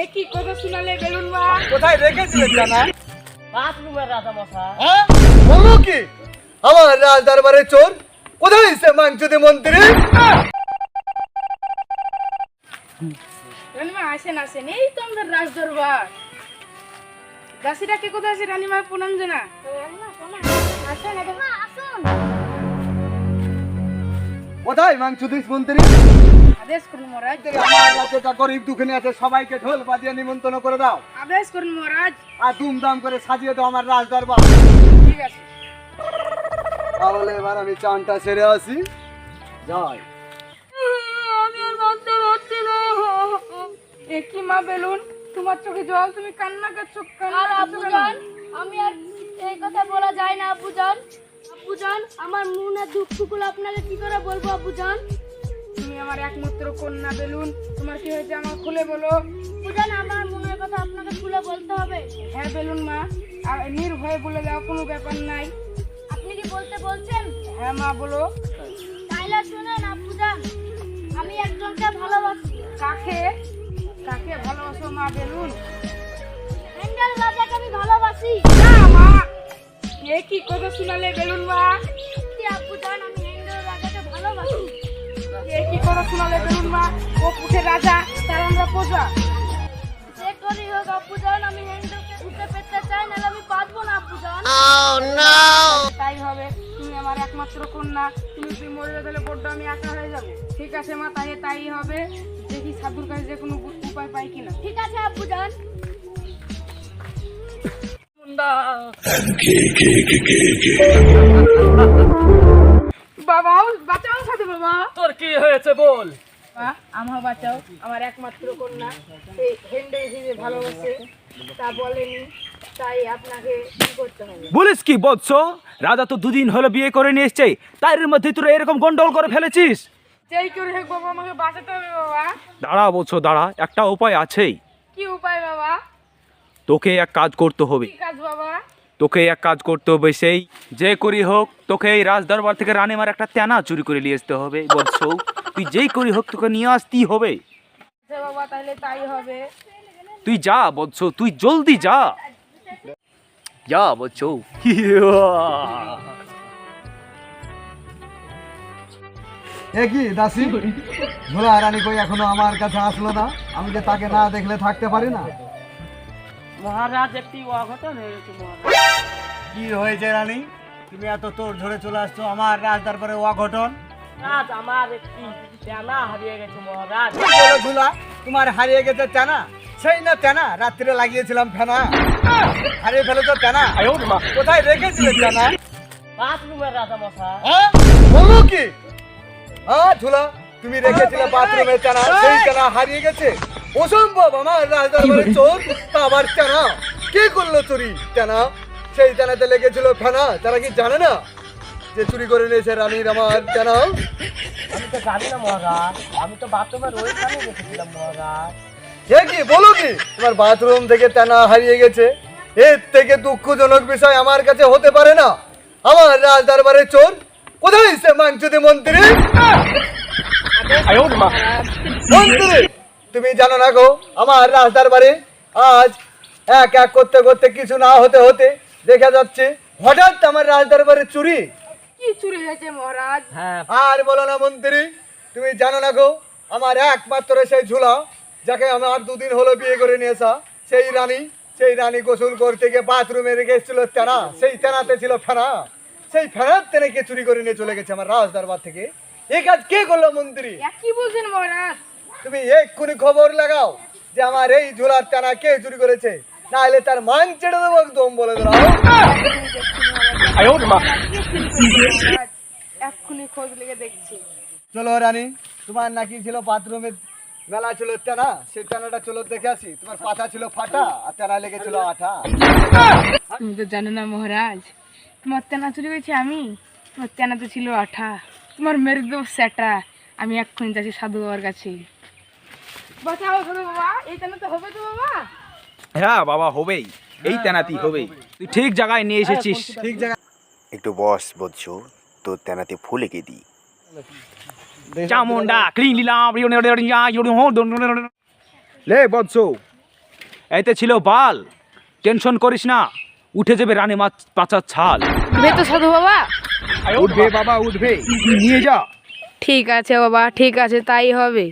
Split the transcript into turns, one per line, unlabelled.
এ কি কথা শোনালে বেলুন মা?
কোথায় রেখেছিলে জানা?
বাথরুমের রাজা মশাই।
হ্যাঁ? বলো কি? আমার রাজ দরবারে চোর? কোথায় সে মাংসুদি মন্ত্রী?
রানীমা আসেন আসেন। এই তো আমাদের রাজ দরবার দাসিরা কে কোথায় আছে? রানীমা প্রণাম জানা।
আসুন আসুন।
কোথায় মাংসুদি মন্ত্রী?
আদেশ করুন মহারাজ।
আমার গরিব দুঃখিনী আছে সবাইকে ঢোল বাজিয়ে নিমন্ত্রণ করে দাও।
আদেশ করুন মহারাজ।
আর দুমদাম করে সাজিয়ে দাও আমার রাজ দরবার।
ঠিক আছে।
তাহলে এবার আমি চানটা সেরে আসি। যাই
আমি আর বলতে পারছি না। এ কি মা বেলুন? তোমার চোখে জল তুমি কান্না করছ
আর
করছ
আমি আর এই কথা বলা যায় না আব্বুজান আব্বুজান আমার মনের দুঃখগুলো আপনাকে কি করে বলব আব্বুজান?
তুমি আমার একমাত্র কন্যা বেলুন তোমার কি হয়েছে আমার খুলে বলো?
আব্বুজান আমার মনের কথা আপনাকে খুলে বলতে হবে।
হ্যাঁ বেলুন মা আর নির্ভয়ে বলে দাও কোনো ব্যাপার নাই।
আপনি কি বলতে বলছেন?
হ্যাঁ মা বলো।
তাইলে শুনেন আব্বুজান আমি একজনকে ভালোবাসি।
কাকে? কাকে ভালোবাসো মা বেলুন?
হ্যান্ডেল রাজাকে আমি ভালোবাসি।
এ কি কথা শোনালে বেলুন মা?
সত্যি আব্বুজান আমি হ্যান্ডেল রাজাকে ভালোবাসি।
এ কি কথা শোনালে বেলুন মা? ও পুঠে রাজা তার আমরা প্রজা।
যে করি হোক আব্বুজান আমি হ্যান্ডেলকে উঠে পেতে চাই নাহলে আমি বাঁচবো না আব্বুজান
তাই হবে তুমি আমার একমাত্র কন্যা তুমি তুই মরে যাবে তাহলে বড্ড আমি একা হয়ে যাব। ঠিক আছে মা তাই তাই হবে। দেখি সাধুর কাছে যে কোনো উপায় পাই কিনা।
ঠিক আছে আব্বুজান
বাবা। বাঁচাও সাধু বাবা।
তোর কি হয়েছে বল?
আমার বাঁচাও। আমার একমাত্র কন্যা। সেই হেন্ডে হিসেবে ভালোবাসে। তা বলেনি। তাই আপনাকে করতে হবে?
বলিস কি বলছো? রাজা তো দুদিন হলো বিয়ে করে নিয়ে এসছে। তার মধ্যে তোরা এরকম গন্ডগোল করে ফেলেছিস?
যেই করে হোক বাবা আমাকে বাঁচাতে হবে বাবা।
দাঁড়া বৎস দাঁড়া। একটা উপায় আছেই। তোকে এক কাজ করতে হবে।
কি কাজ বাবা?
তোকে এক কাজ করতে হবে সেই যে করি হোক তোকে এই রাজ দরবার থেকে রানীমার একটা তেনা চুরি করে নিয়ে আসতে হবে। বলছো তুই যেই করি হোক তোকে নিয়ে আসতেই হবে।
আচ্ছা বাবা তাহলে তাই হবে।
তুই যা বলছো তুই জলদি যা। যা
এ কি দাসি? ভোলা রানী কই এখনও আমার কাছে আসলো না? আমি যে তাকে না দেখলে থাকতে পারি না।
মহারাজ একটি অঘটন হয়ে গেছে মহারাজ।
কি হয়েছে রানী? তুমি এত তোর ধরে চলে আসছো আমার রাজ দরবারে অঘটন?
রাজ আমার একটি জানা হারিয়ে গেছে মহারাজ।
ধুলা তোমার হারিয়ে গেছে টানা সেই না টানা রাত্রে লাগিয়েছিলাম ফেনা। হারিয়ে ফেলেছো টানা কোথায় রেখেছিলে টানা
বাথরুমের রাজা মশাই।
হ্যাঁ বলো কি? হ্যাঁ ধুলা তুমি রেখেছিলে বাথরুমে টানা সেই টানা হারিয়ে গেছে? অসম্ভব আমার রাজ দরবারে চোর তা আবার টানা কে করল চুরি টানা সেই টানাতে লেগেছিল ফেনা তারা কি জানে না যে চুরি করে নিয়েছে রানীর আমার টানা
আমি তো জানি না মহারাজ আমি তো বাথরুমের ওইখানে রেখেছিলাম মহারাজ
এ কি বলো কি তোমার বাথরুম থেকে টানা হারিয়ে গেছে এর থেকে দুঃখজনক বিষয় আমার কাছে হতে পারে না আমার রাজ দরবারে চোর কোথায় সে মাংসুদি মন্ত্রী মন্ত্রী তুমি জানো না গো আমার রাজ দরবারে আজ এক এক করতে করতে কিছু না হতে হতে দেখা যাচ্ছে হঠাৎ আমার রাজ দরবারে চুরি।
কি চুরি হয়েছে মহারাজ?
হ্যাঁ।
আর বলো না মন্ত্রী তুমি জানো না গো আমার একমাত্র সেই ঝুলা যাকে আমার দুদিন হলো বিয়ে করে নিয়ে আসা সেই রানী সেই রানী গোসল করতে গিয়ে বাথরুমে রেখে এসেছিল তেনা সেই তেনাতে ছিল ফেনা। সেই ফেনার তেনাকে চুরি করে নিয়ে চলে গেছে আমার রাজ দরবার থেকে। এই কাজ কে করল মন্ত্রী?
কি বলছেন মহারাজ?
তুমি এক্ষুনি খবর লাগাও যে আমার এই ঝোলার তেনা কে চুরি করেছে। না হলে তার মান চেড়ে দেবো একদম বলে দাও
এক্ষুনি খোঁজ লেগে দেখছি।
চলো রানী তোমার নাকি ছিল বাথরুমে মেলা ছিল টানা সেই টানাটা চলো দেখে আসি। তোমার পাতা ছিল ফাটা আর টানা লেগেছিল আঠা।
তুমি তো জানো না মহারাজ তোমার তেনা চুরি করেছি আমি তোমার তেনাতে ছিল আঠা। তোমার মেরে দেবো স্যাটা আমি এক্ষুনি যাচ্ছি সাধু বাবার কাছে। বাঁচাও সাধু বাবা এই তেনা তো হবে তো বাবা।
হ্যাঁ বাবা হবেই এই তেনাতি হবেই। তুই ঠিক জায়গায় নিয়ে এসেছিস।
ঠিক জায়গা
একটু বস বলছো তো তেনাতে ফুল এঁকে দিই।
চামুন্ডা ক্লিন লিলাম লে বৎস। এতে ছিল বাল। টেনশন করিস না উঠে যাবে রানী মাছ পাচার ছাল।
উঠবে তো সাধু বাবা।
উঠবে বাবা উঠবে। নিয়ে যা।
ঠিক আছে বাবা ঠিক আছে তাই হবে।